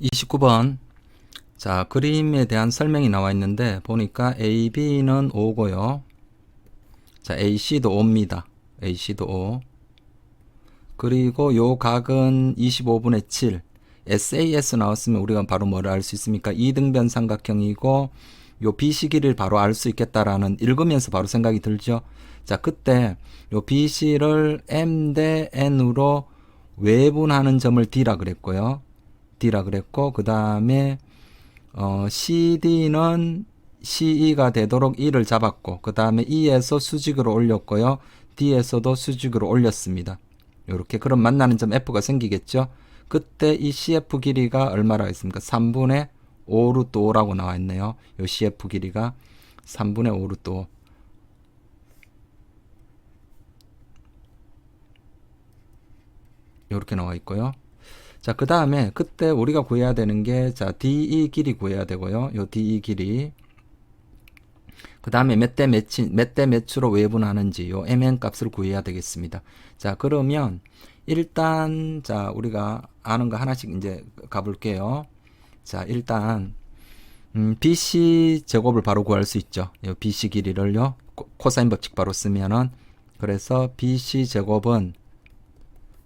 29번. 자, 그림에 대한 설명이 나와 있는데 보니까 AB는 5고요. 자, AC도 5입니다. AC도 5. 그리고 요 각은 25분의 7. SAS 나왔으면 우리가 바로 뭐를 알 수 있습니까? 이등변 삼각형이고 요 BC 길이를 바로 알 수 있겠다라는 읽으면서 바로 생각이 들죠. 자, 그때 요 BC를 M 대 N으로 외분하는 점을 D라 그랬고요. D라 그랬고 그 다음에 어, CD는 CE가 되도록 E를 잡았고 그 다음에 E에서 수직으로 올렸고요. D에서도 수직으로 올렸습니다. 이렇게 그럼 만나는 점 F가 생기겠죠. 그때 이 CF 길이가 얼마라고 했습니까? 3분의 5루트 5라고 나와 있네요. 요 CF 길이가 3분의 5루트 5. 이렇게 나와 있고요. 자, 그 다음에 그때 우리가 구해야 되는 게, 자, DE 길이 구해야 되고요. 요 DE 길이. 그 다음에 몇 대 몇이, 몇 대 몇으로 외분하는지 요 MN 값을 구해야 되겠습니다. 자, 그러면 일단, 자, 우리가 아는 거 하나씩 이제 가볼게요. 자, 일단, 음, BC 제곱을 바로 구할 수 있죠. 요 BC 길이를요. 코- 코사인 법칙 바로 쓰면은, 그래서 BC 제곱은,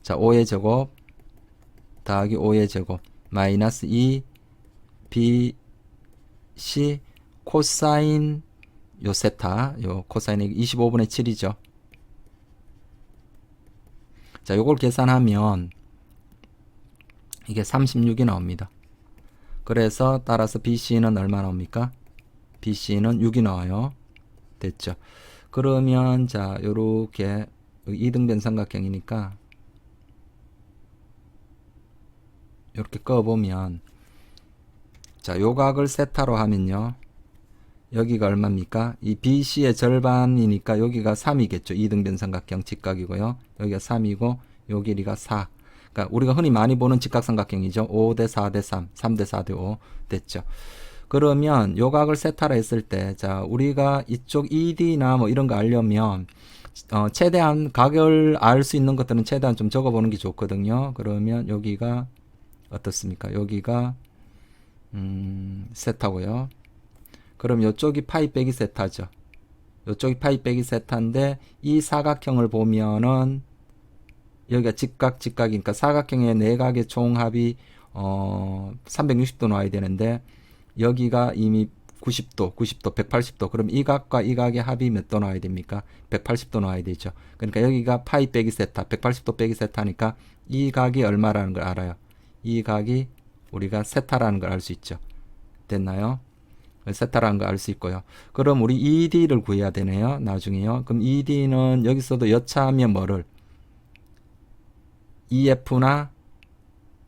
자, 5의 제곱, 더하기 5의 제곱 마이너스 2 BC 코사인 요 세타 요 코사인이 25분의 7이죠. 자, 요걸 계산하면 이게 36이 나옵니다. 그래서 따라서 BC는 얼마 나옵니까? BC는 6이 나와요. 됐죠. 그러면 자, 요렇게 이등변 삼각형이니까 이렇게 꺼보면 자 요각을 세타로 하면요. 여기가 얼마입니까? 이 BC의 절반이니까 여기가 3이겠죠. 이등변 삼각형 직각이고요. 여기가 3이고 요 길이가 4 그러니까 우리가 흔히 많이 보는 직각삼각형이죠. 5 대 4 대 3 3 대 4 대 5 됐죠. 그러면 요각을 세타로 했을 때 자 우리가 이쪽 ED나 뭐 이런 거 알려면 어, 최대한 각을 알 수 있는 것들은 최대한 좀 적어보는 게 좋거든요. 그러면 여기가 어떻습니까? 여기가 음, 세타고요. 그럼 이쪽이 파이 빼기 세타죠. 이쪽이 파이 빼기 세타인데 이 사각형을 보면은 여기가 직각 직각이니까 사각형의 내각의 총합이 어 360도 나와야 되는데 여기가 이미 90도, 90도, 180도. 그럼 이 각과 이 각의 합이 몇 도 나와야 됩니까? 180도 나와야 되죠. 그러니까 여기가 파이 빼기 세타, 180도 빼기 세타니까 이 각이 얼마라는 걸 알아요. 이 각이 우리가 세타라는 걸 알 수 있죠. 됐나요? 세타라는 걸 알 수 있고요. 그럼 우리 ED를 구해야 되네요. 나중에요. 그럼 ED는 여기서도 여차하면 뭐를 EF나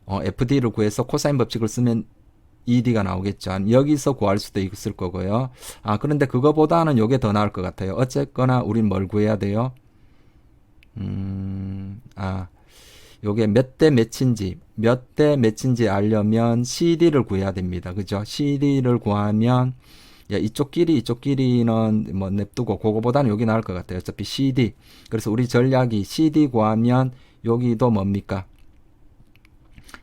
어, FD를 구해서 코사인 법칙을 쓰면 ED가 나오겠죠. 여기서 구할 수도 있을 거고요. 아, 그런데 그거보다는 요게 더 나을 것 같아요. 어쨌거나 우린 뭘 구해야 돼요? 음, 아, 요게 몇 대 몇인지, 몇 대 몇인지 알려면 CD를 구해야 됩니다. 그죠? CD를 구하면, 야, 이쪽 길이, 이쪽 길이는 뭐 냅두고, 그거보다는 여기 나을 것 같아요. 어차피 CD. 그래서 우리 전략이 CD 구하면, 여기도 뭡니까?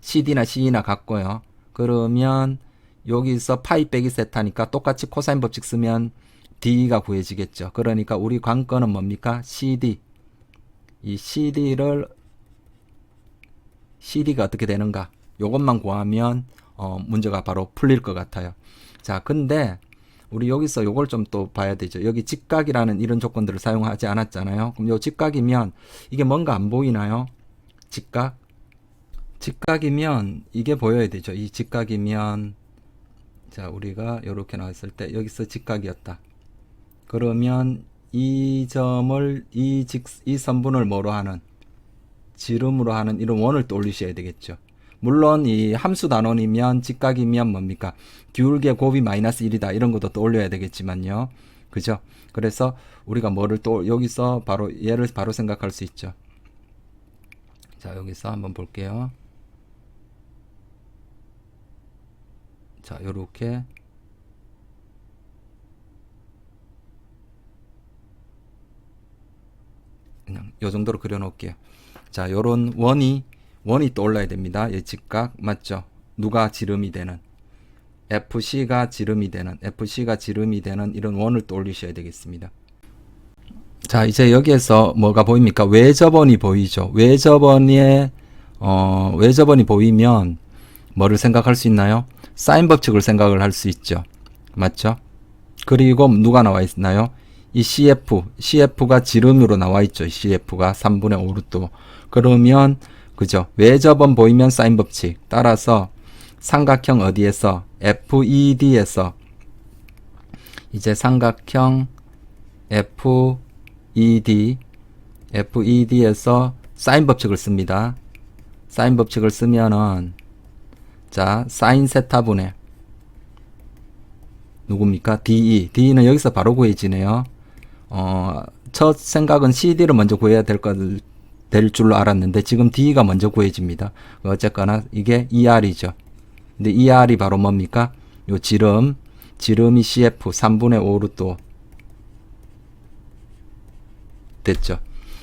CD나 CE나 같고요. 그러면, 여기서 파이 빼기 세타니까 똑같이 코사인 법칙 쓰면 D가 구해지겠죠. 그러니까 우리 관건은 뭡니까? CD. 이 CD를 CD가 어떻게 되는가? 요것만 구하면 어, 문제가 바로 풀릴 것 같아요. 자, 근데 우리 여기서 요걸 좀 또 봐야 되죠. 여기 직각이라는 이런 조건들을 사용하지 않았잖아요. 그럼 요 직각이면 이게 뭔가 안 보이나요? 직각? 직각이면 이게 보여야 되죠. 이 직각이면 자, 우리가 요렇게 나왔을 때 여기서 직각이었다. 그러면 이 점을 이 직, 이 선분을 뭐로 하는 지름으로 하는 이런 원을 또 올리셔야 되겠죠. 물론 이 함수 단원이면 직각이면 뭡니까? 기울기의 곱이 마이너스 1이다. 이런 것도 또 올려야 되겠지만요. 그죠? 그래서 우리가 뭐를 또 여기서 바로 얘를 바로 생각할 수 있죠. 자, 여기서 한번 볼게요. 자, 요렇게 그냥 요 정도로 그려 놓을게요. 자, 요런 원이 원이 또 올라야 됩니다. 예, 직각 맞죠? 누가 지름이 되는 FC가 지름이 되는 FC가 지름이 되는 이런 원을 또 올리셔야 되겠습니다. 자, 이제 여기에서 뭐가 보입니까? 외접원이 보이죠. 외접원의 어, 외접원이 보이면 뭐를 생각할 수 있나요? 사인 법칙을 생각을 할 수 있죠. 맞죠? 그리고 누가 나와 있나요? 이 CF, CF가 지름으로 나와 있죠. CF가 3분의 5 루트. 그러면 그죠? 외접원 보이면 사인 법칙. 따라서 삼각형 어디에서 FED에서 이제 삼각형 FED FED에서 사인 법칙을 씁니다. 사인 법칙을 쓰면은 자 사인 세타분의 누굽니까? DE. DE는 여기서 바로 구해지네요. 어, 첫 생각은 CD를 먼저 구해야 될 것, 될 줄로 알았는데, 지금 D가 먼저 구해집니다. 어쨌거나, 이게 ER이죠. 근데 ER이 바로 뭡니까? 요 지름, 지름이 CF 3분의 5로 또 됐죠.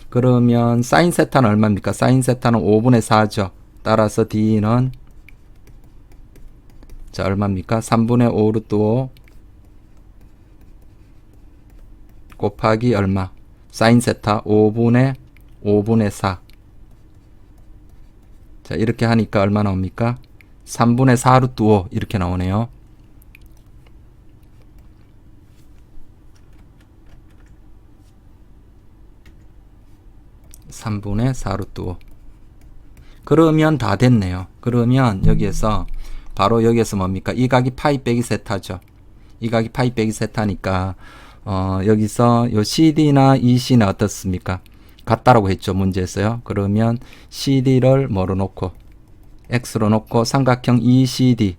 그러면 사인 세타는 얼마입니까? 사인 세타는 5분의 4죠. 따라서 D는 자 얼마입니까? 3분의 5 루트 5 곱하기 얼마? 사인 세타 5분의 5분의 4. 자, 이렇게 하니까 얼마 나옵니까? 3분의 4 루트 5 이렇게 나오네요. 삼분의 4 루트 5. 그러면 다 됐네요. 그러면 여기에서 바로 여기에서 뭡니까? 이 각이 파이 빼기 세타죠. 이 각이 파이 빼기 세타니까 어, 여기서 요 CD나 EC는 어떻습니까? 같다라고 했죠. 문제에서요. 그러면 CD를 뭐로 놓고 X로 놓고 삼각형 ECD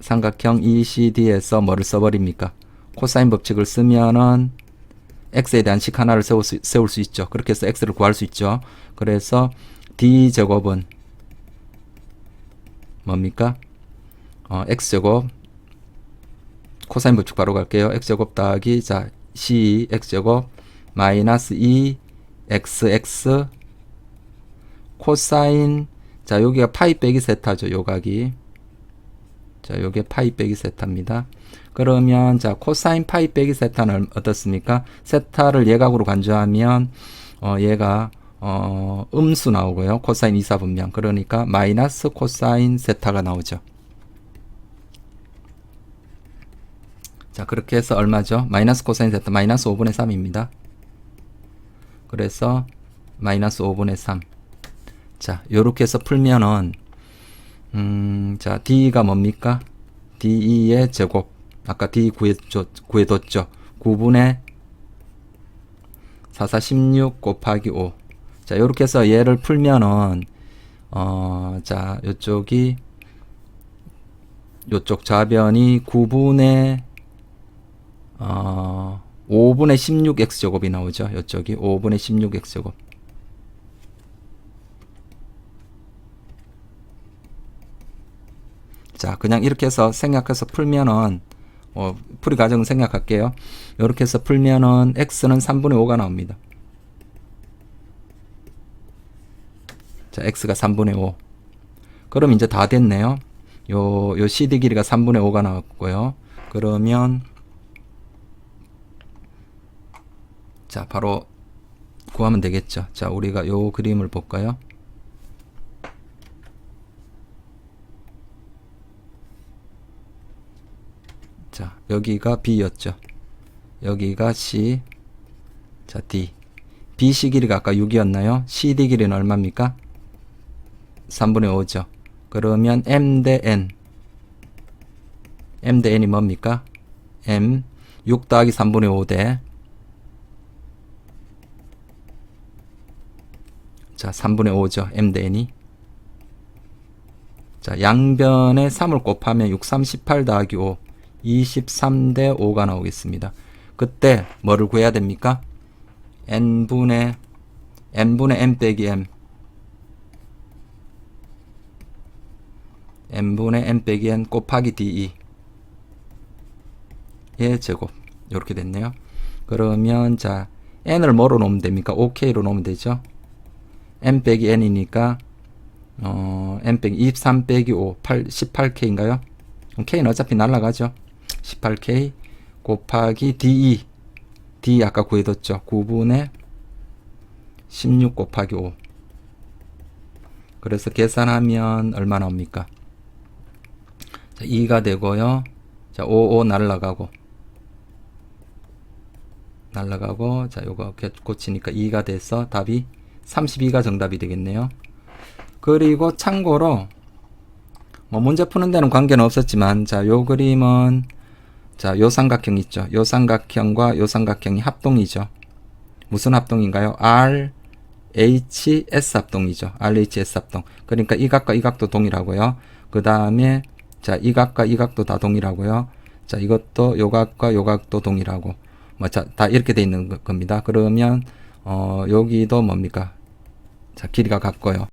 삼각형 ECD에서 뭐를 써버립니까? 코사인 법칙을 쓰면은 x에 대한 식 하나를 세울 수, 세울 수 있죠. 그렇게 해서 x를 구할 수 있죠. 그래서 d 제곱은 뭡니까? 어, x 제곱 코사인 법칙 바로 갈게요. x 제곱 더하기 자 c x 제곱 마이너스 2 xx 코사인 자 여기가 파이 빼기 세타죠. 요각이 자 요게 파이 빼기 세타입니다. 그러면 자 코사인 파이 빼기 세타는 어떻습니까? 세타를 예각으로 간주하면 어 얘가 어 음수 나오고요. 코사인 이사분명 그러니까 마이너스 코사인 세타가 나오죠. 자 그렇게 해서 얼마죠? 마이너스 코사인 세타 마이너스 5분의 3입니다. 그래서 마이너스 5분의 3. 자 요렇게 해서 풀면은 음, 자 D가 뭡니까? DE의 제곱 아까 D 구해줬, 구해뒀죠. 9분의 44, 16 곱하기 5. 자, 요렇게 해서 얘를 풀면은, 어, 자, 요쪽이, 요쪽 좌변이 9분의, 어, 5분의 16x제곱이 나오죠. 요쪽이 5분의 16x제곱. 자, 그냥 이렇게 해서 생각해서 풀면은, 어, 풀이 과정 생각할게요. 이렇게 해서 풀면은 x는 3분의 5가 나옵니다. 자, x가 3분의 5. 그럼 이제 다 됐네요. 요, 요 CD 길이가 3분의 5가 나왔고요. 그러면, 자, 바로 구하면 되겠죠. 자, 우리가 요 그림을 볼까요? 자, 여기가 B였죠. 여기가 C. 자, D. BC 길이가 아까 6이었나요? CD 길이는 얼마입니까? 3분의 5죠. 그러면 M 대 N. M 대 N이 뭡니까? M 6 더하기 3분의 5 대. 자, 3분의 5죠. M 대 N이. 자, 양변에 3을 곱하면 6, 3, 18 더하기 5. 23 대 5가 나오겠습니다. 그때 뭐를 구해야 됩니까? n분의 n분의 m 빼기 m n분의 m 빼기 n 곱하기 de 의 제곱 이렇게 됐네요. 그러면 자 n을 뭐로 놓으면 됩니까? ok로 놓으면 되죠. M 빼기 n이니까 어, n 빼기 23 빼기 5, 8, 18k인가요? k는 어차피 날라가죠. 18k 곱하기 de. d 아까 구해뒀죠. 9분의 16 곱하기 5. 그래서 계산하면 얼마 나옵니까? 자, 2가 되고요. 자, 5, 5 날라가고. 날라가고, 자, 요거 개- 고치니까 2가 돼서 답이 32가 정답이 되겠네요. 그리고 참고로, 뭐 문제 푸는 데는 관계는 없었지만, 자, 요 그림은, 자, 요 삼각형 있죠. 요 삼각형과 요 삼각형이 합동이죠. 무슨 합동인가요? R, H, S 합동이죠. RHS 합동. 그러니까 이 각과 이 각도 동일하고요. 그 다음에 자, 이 각과 이 각도 다 동일하고요. 자, 이것도 요 각과 요 각도 동일하고 뭐 자, 다 이렇게 돼 있는 거- 겁니다. 그러면 어, 여기도 뭡니까? 자, 길이가 같고요.